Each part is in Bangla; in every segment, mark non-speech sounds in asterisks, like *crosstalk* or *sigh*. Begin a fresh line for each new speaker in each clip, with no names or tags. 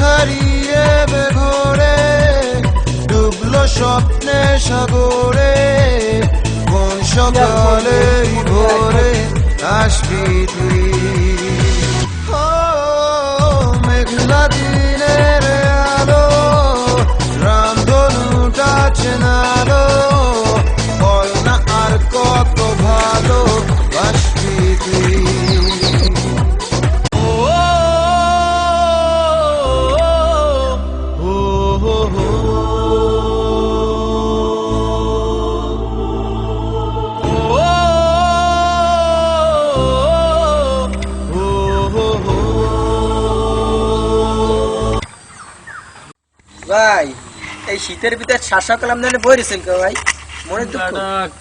হারিয়ে বেঘরে ডুবলো স্বপ্নে সাগরে। কোন সকালে ভোরে আসবি তুই? মেঘলা
ভাই এই শীতের ভিতরে শাসা কালাম ধরে বইরেছেন কেউ ভাই? মনে দুঃখ?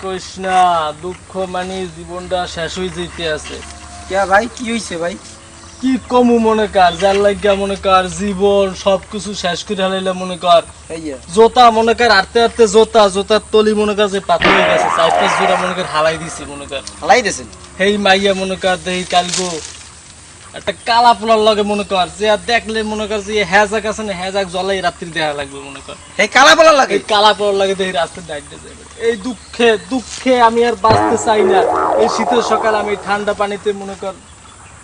কইস না দুঃখ মানে জীবনটা শেষ হয়ে যেতে আছে।
কে ভাই কি হইছে ভাই?
কি কমু মনে কর যার লাগিয়া মনে কর জীবন সবকিছু শেষ করে হালাইলে মনে কর। জোতা মনে কর আটতে আটতে জোতা জোতার তলি মনে কর যে পাথর হয়ে গেছে চার পাঁচ জোড়া মনে কর হালাই দিছি মনে কর।
হালাই দিয়েছেন?
হেই মাইয়া মনে কর দেহি কালগো। একটা কালা পোলার লগে মনে কর যে আর দেখলে মনে কর যে হ্যাজাক আছে না হ্যাজাক জ্বলাই রাত্রি দেখা লাগবে মনে কর।
এই কালা বলা লাগে?
কালা পোলার লাগে দেহি রাস্তায় ডাইটে যাবে। এই দুঃখে দুঃখে আমি আর বাঁচতে চাই না। এই শীতের সকাল আমি ঠান্ডা পানিতে মনে কর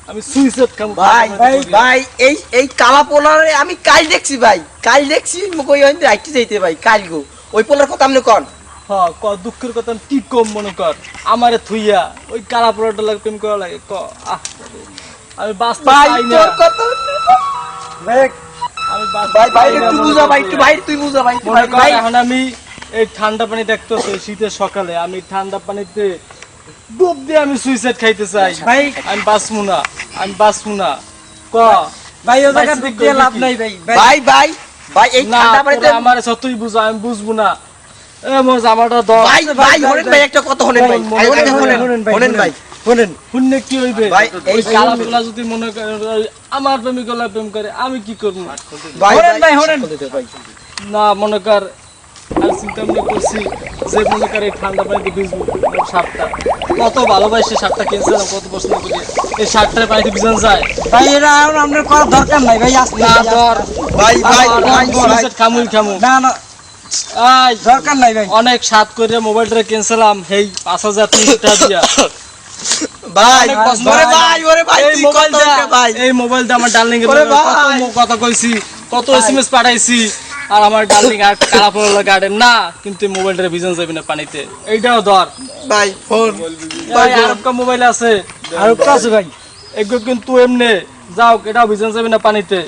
আমি সুইসাইড খাব
ভাই ভাই ভাই এই এই কালা পোলারে আমি কাল দেখছি ভাই। কাল দেখছি কই হইতে আইতে যাইতে ভাই কাল গো। ওই পোলার কথা আপনি কোন।
হ ক দুঃখের কথা কি কম মনে কর। আমারে থুইয়া ওই কালা পোলাটা লাগে প্রেম করা লাগে ক আহ আমি বাঁচতে চাই না।
তোর কথা
আমি
ভাই ভাই একটু বুঝা ভাই একটু ভাই তুই বুঝা ভাই ভাই
এখন আমি এই ঠান্ডা পানি দেখতেছি শীতের সকালে। আমি ঠান্ডা পানিতে ডুব দিয়ে আমি সুইসাইড খাইতে চাই।
ভাই
আমি বাঁচবো না আমি বাঁচবো না। ক?
ভাই ও জায়গা ডুব দিয়ে লাভ নাই ভাই ভাই। ভাই ভাই এই ঠান্ডা পানিতে
আমার সত্যই বুঝা আমি বুঝব না। এ মোর জামাটা ধর
ভাই ভাই হনেন ভাই একটা কথা হনেন ভাই
ভাই, হনেন
হনেন,
হনেন
ভাই। হনেন
পুণ্যে কি হইবে?
এই শুনুন।
যদি মনে করে আমার প্রেমিক প্রেম করে আমি কি করব?
ভাই।
না মনে কর আর চিন্তা ভাবনা করছি যে মনে কর এই ঠান্ডা পানিতে ভিজবো সাপটা। কত ভালোবাসে সাপটা কিনছিলাম কত পছন্দ করি। এই সাপটার পানিতে ভিজান যায়।
ভাই এরা আপনার করার দরকার নাই ভাই আসতে
না ধর।
ভাই ভাই ভাই ভাই।
খামুই খামু
না না দরকার নাই ভাই।
অনেক সাত করে মোবাইলটা কিনছিলাম হেই পাঁচ হাজার তিনশো টাকা দিয়া।
ভাই ওরে ভাই ওরে ভাই
এই
তুই
মোবাইলটা
ভাই?
এই মোবাইলটা আমার ডার্লিং এর কত কথা কইছি কত এসএমএস পাঠাইছি আর আমার ডার্লিং আর কালা পড়ল গার্ডেন। না কিন্তু ভিজন যাবে না পানিতে। এইটাও ধর।
ভাই ফোন।
ভাই আর মোবাইল আছে।
আর আছে ভাই।
এগুলো কিন্তু এমনি। যাও এটাও ভিজন যাবে না পানিতে।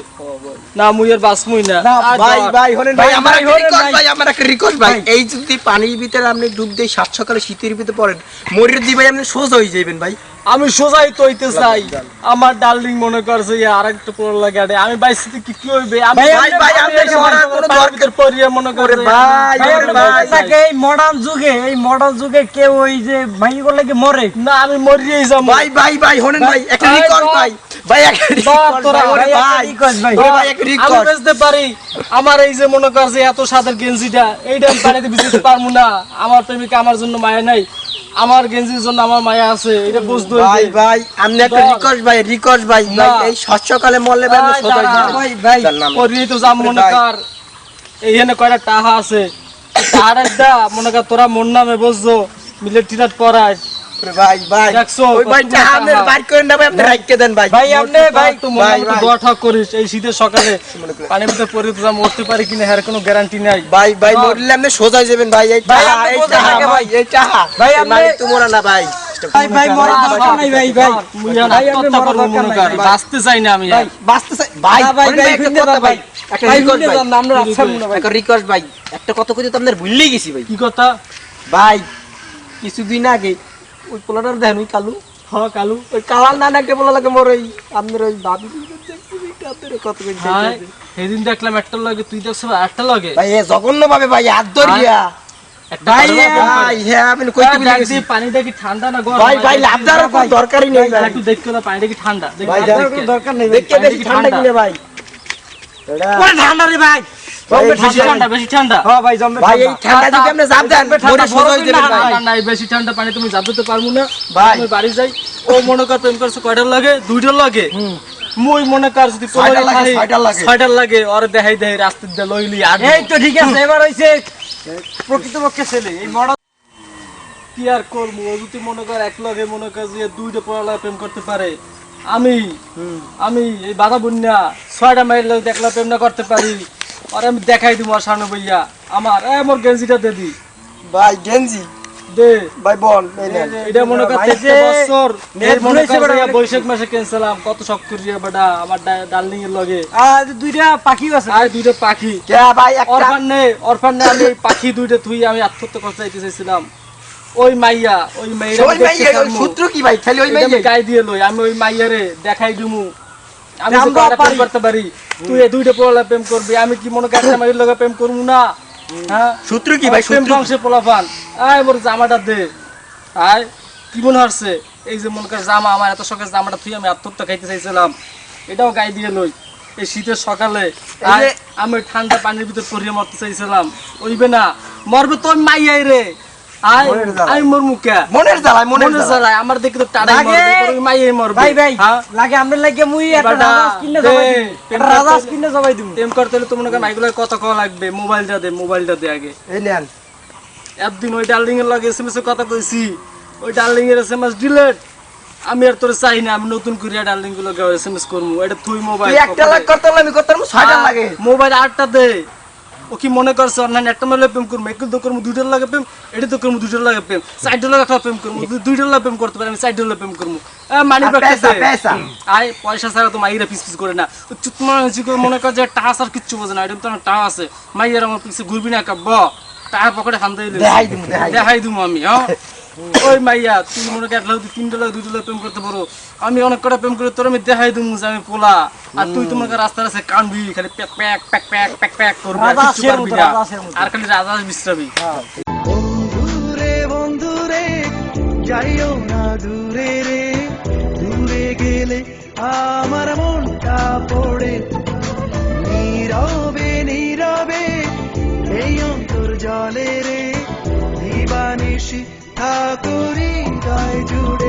না মুই আর বাসমুই না
ভাই ভাই হলেন ভাই আমার
ভাই,
একটা রিকোয়েস্ট
ভাই।
ভাই আমার একটা রিকোয়েস্ট ভাই। এই যদি পানির ভিতরে আপনি ডুব দিয়ে সাত সকালে শীতের ভিতরে পড়েন মরির দি ভাই আপনি সোজা হয়ে যাবেন ভাই।
আমি সোজাই তৈতে চাই। আমার ডার্লিং মনে করছে যে আর একটা পড়ল গাড়ি আমি বাইসিতে কি কি হইবে? আমি
ভাই,
ভাই,
আমি
কোনো দরকার-
ভিতর পড়িয়ে মনে করে
ভাই,
ভাই থাকে এই মডার্ন যুগে এই মডার্ন যুগে কেউ ওই যে ভাই কি মরে।
না আমি মরিয়েই যাব।
ভাই ভাই ভাই হলেন ভাই একটা রিকোয়েস্ট
ভাই।
ভাই ভাই। ওরে
আমার এই যে মনে কর যে এত সাদের গেঞ্জিটা এইটা আমি পানিতে ভিজাতে পারব না। আমার প্রেমিকা আমার জন্য মায়া নাই আমার গেঞ্জির জন্য আমার মায়া আছে এটা বুঝতে
ভাই ভাই আপনি একটা। রিকোয়েস্ট ভাই রিকোয়েস্ট ভাই ভাই এই মরলে ভাই
ভাই,
ভাই ভাই।
তার
তো যাম মনে কর এইখানে কয়টা টাহা আছে। টাহার একটা মনে কর তোরা মন নামে বুঝছ মিলে টিরাট পড়ায়
ওরে ভাই ভাই। ওই ভাই
কত
টাকা
টাকা।
আপনার বাইর করেন না ভাই আপনি রাখতে দেন ভাই।
ভাই আপনি ভাই
একটু মনে মতো দোয়া ঠাক করিস এই শীতের সকালে পানির ভিতরে পরে তো মরতে পারি কিনা এর কোনো গ্যারান্টি নাই।
ভাই ভাই মরলে আপনি সোজা যাবেন ভাই এই
ভাই,
টাকা
আপনি
এই
বলতে
টাকা
থাকে
ভাই এই
ভাই, আপনি-
তো মোরা না ভাই।
ভাই ভাই মরার দরকার নাই ভাই ভাই ভাই, আপনি
আত্মহত্যা
দরকার নাই,
বাঁচতে চাই না আমি
ভাই বাঁচতে চাই ভাই
ভাই ভাই
একটা কথা
ভাই।
একটা রিকোয়েস্ট ভাই।
আমরা আচ্ছা ভাই
একটা রিকোয়েস্ট ভাই। একটা কথা কইতে তো আপনার ভুললেই গেছি ভাই।
কি কথা?
ভাই কিছুদিন আগে ওই পোলাটার দেখেন ওই কালু।
হ কালু।
ওই কালার নানা একটা পোলা লাগে মোর ওই আপনার ওই ভাবি কত।
সেদিন দেখলাম একটা লগে তুই দেখছ একটা লগে?
ভাই এ জঘন্য ভাবে ভাই হাত ধরিয়া। ভাই হ্যাঁ আমি কইতে
পানিটা কি? ঠান্ডা না গরম?
ভাই ভাই লাভ কোনো দরকারই নেই ভাই।
একটু দেখতে না পানিটা কি ঠান্ডা।
ভাই,
দরকার নেই
দেখতে বেশি ঠান্ডা
ঠান্ডা?
কিনে ভাই।
ওরে ঠান্ডা রে ভাই।
ভাই,
বেশি
বেশি
ঠান্ডা বেশি ঠান্ডা।
হ্যাঁ ভাই জমবে
ভাই এই ঠান্ডা যদি আপনি জাপ দেন
ঠান্ডা,
মরে সোজা হয়ে
বরফ
যাবেন
না,
ভাই
না না এই বেশি ঠান্ডা পানি তুমি জানতে পারব না।
ভাই।
আমি বাড়ি যাই ও মনে করছে কয়টার লাগে? দুইটার লাগে। মুই মনে কর যদি
ছয়টা লাগে,
খাই,
ছয়টা লাগে।
ছয়টা লাগে ওরে দেখাই দেখাই রাস্তা দিয়ে লইলি আর
এই তো ঠিক আছে এবার হইছে প্রকৃতপক্ষে ছেলে এই মডেল
কি আর করব? ও যদি মনে কর এক লগে মনে কর যে দুইটা পড়ালা প্রেম করতে পারে আমি আমি এই বাধা বুন্যা ছয়টা মাইল দেখলা প্রেম না করতে পারি। আর আমি দেখাই দিব আর সামনে বইয়া। আমার এ মোর গেঞ্জিটা দে দি।
ভাই গেঞ্জি?
দে।
ভাই বল
এটা মনে কর
যে
বছর। মনে কর বৈশাখ মাসে কত শখ করিয়া বেটা আমার ডার্লিং এর লগে।
আর দুইটা পাখিও আছে।
আর দুইটা পাখি।
কে ভাই একটা
অরফান নে অরফান নে আমি পাখি দুইটা থুই আমি আত্মহত্যা করতে ওই মাইয়া ওই মাইয়া
ওই মাইয়া সূত্র কি ভাই? খালি ওই মাইয়া
গাই দিয়ে লই আমি ওই মাইয়ারে দেখাই দিমু। আমি যে
আমরা
কয়টা প্রেম
পারি।
করতে পারি? তুই দুইটা পোলা প্রেম করবি আমি কি মনে প্রেম করব না? হ্যাঁ?
সূত্র কি ভাই?
প্রেম বংশে পোলাপান। আয় মোর জামাটা দে। আয় কি মনে হচ্ছে? এই যে মনে কর জামা আমার এত জামাটা তুই আমি আত্মহত্যা খাইতে চাইছিলাম। এটাও গাই দিয়ে লই। এই শীতের সকালে আমি ঠান্ডা পানির ভিতর পড়িয়ে মরতে চাইছিলাম। ওইবে না। মরবে তো মাইয়াই রে। আমি মর মুখে
মনের জ্বালায় মনের জ্বালায়।
জ্বালায় আমার দেখে তো টাড়াই মরবে পরে মরবে।
ভাই ভাই
হ্যাঁ?
লাগে আমরা লাগে মুই একটা রাজাস কিনে জবাই দিই রাজাস কিনে জবাই দিই
প্রেম করতে হলে তো কত কল লাগবে মোবাইলটা দে মোবাইলটা দে আগে।
এই নেন।
একদিন ওই ডার্লিং এর লাগে এসএমএস এর কথা কইছি ওই ডার্লিং এর এসএমএস ডিলিট আমি আর তোরে চাই না আমি নতুন করিয়া ডার্লিংগুলো এসএমএস করব এটা তুই মোবাইল
একটা লাখ করতে আমি ছয়টা লাগে।
মোবাইল আটটা দে। ও কি মনে করছে অনলাইন একটা মেলে প্রেম করব একটু তো করব দুইটার লাগে প্রেম এটা তো করব দুইটার লাগে প্রেম সাইড লাগে একটা প্রেম করব দুই- দুইটার লাগে প্রেম করতে পারি আমি সাইড লাগে প্রেম করব মানি। আয় পয়সা ছাড়া তো মাইরা পিস পিস করে না মনে কর যে টাস আর কিচ্ছু বোঝে না এটা তো আমার টাকা আছে মাইয়ার আমার পিছে ঘুরবি না কাব্য টাকা পকেটে খান দিলে
দেখাই দেখাই দিমু।
দেখাই দিমু আমি হ্যাঁ *laughs* ওই মাইয়া তুই মনে কর এক লাখ তিনটা লাখ দুইটা লাখ প্রেম করতে পারো। আমি অনেক কটা প্রেম করে তোর আমি দেখাই দিমু যে আমি পোলা। আর তুই তোমার রাস্তার আছে কানবি খালি প্যাক প্যাক প্যাক প্যাক প্যাক প্যাক করবি আর খালি রাজা বিশ্রাবি
বন্ধুরে বন্ধুরে যাইও না দূরে রে। দূরে গেলে আমার মনটা পড়ে। নীরবে নীরবে এই অন্তর জলে রে দিবানিশি ঠাকুরি গায়ে জুড়ে।